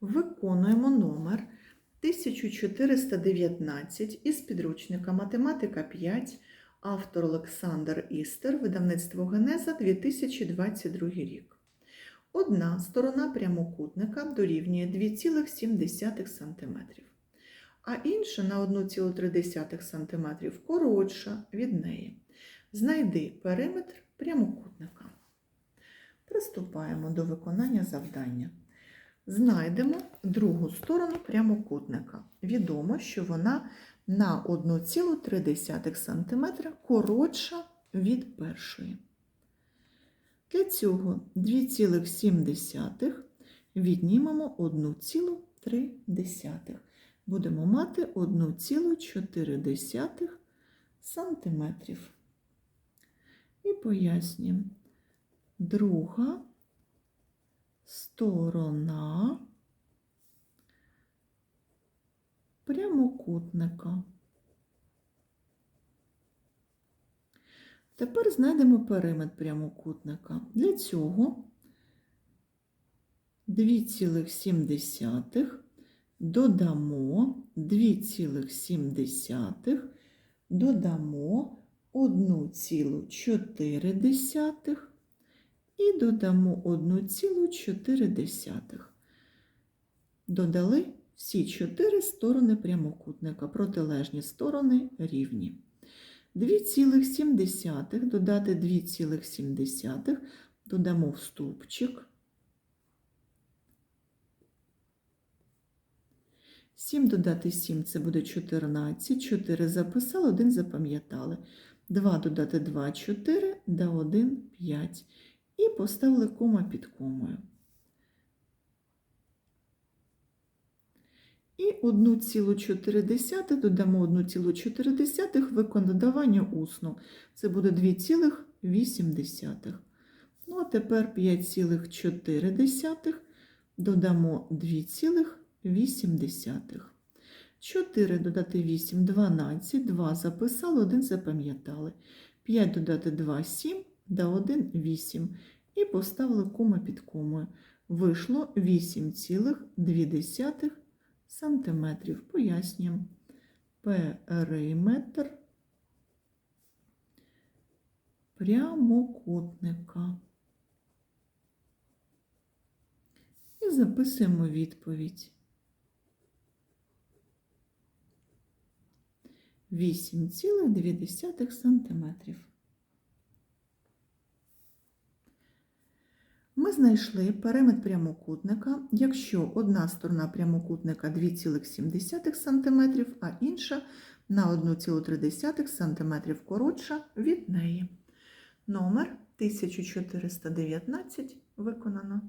Виконуємо номер 1419 із підручника Математика 5, автор Олександр Істер, видавництво Генеза 2022 рік. Одна сторона прямокутника дорівнює 2,7 см, а інша на 1,3 см коротша від неї. Знайди периметр прямокутника. Приступаємо до виконання завдання. Знайдемо другу сторону прямокутника. Відомо, що вона на 1,3 см коротша від першої. Для цього 2,7 віднімемо 1,3. Будемо мати 1,4 см. І пояснюємо. Друга сторона прямокутника. Тепер знайдемо периметр прямокутника. Для цього 2,7 додамо 2,7 додамо 1,4 і додамо 1,4. Додали всі чотири сторони прямокутника, протилежні сторони рівні. 2,7 додати 2,7 додамо в стовпчик. 7 додати 7 це буде 14. 4 записали, 1 запам'ятали. 2 додати 2 4, да 1 5. І поставили кома під комою. І 1,4 додамо 1,4 викон додавання усно. Це буде 2,8. Ну, а тепер 5,4 додамо 2,8. 4 додати 8 12, 2 записали, 1 запам'ятали. 5 додати 2 7, да 1 8. І поставили кома під комою. Вийшло 8,2 сантиметрів. Пояснюємо. Периметр прямокутника. І записуємо відповідь. 8,2 сантиметрів. Ми знайшли периметр прямокутника, якщо одна сторона прямокутника 2,7 см, а інша на 1,3 см коротша від неї. Номер 1419 виконано.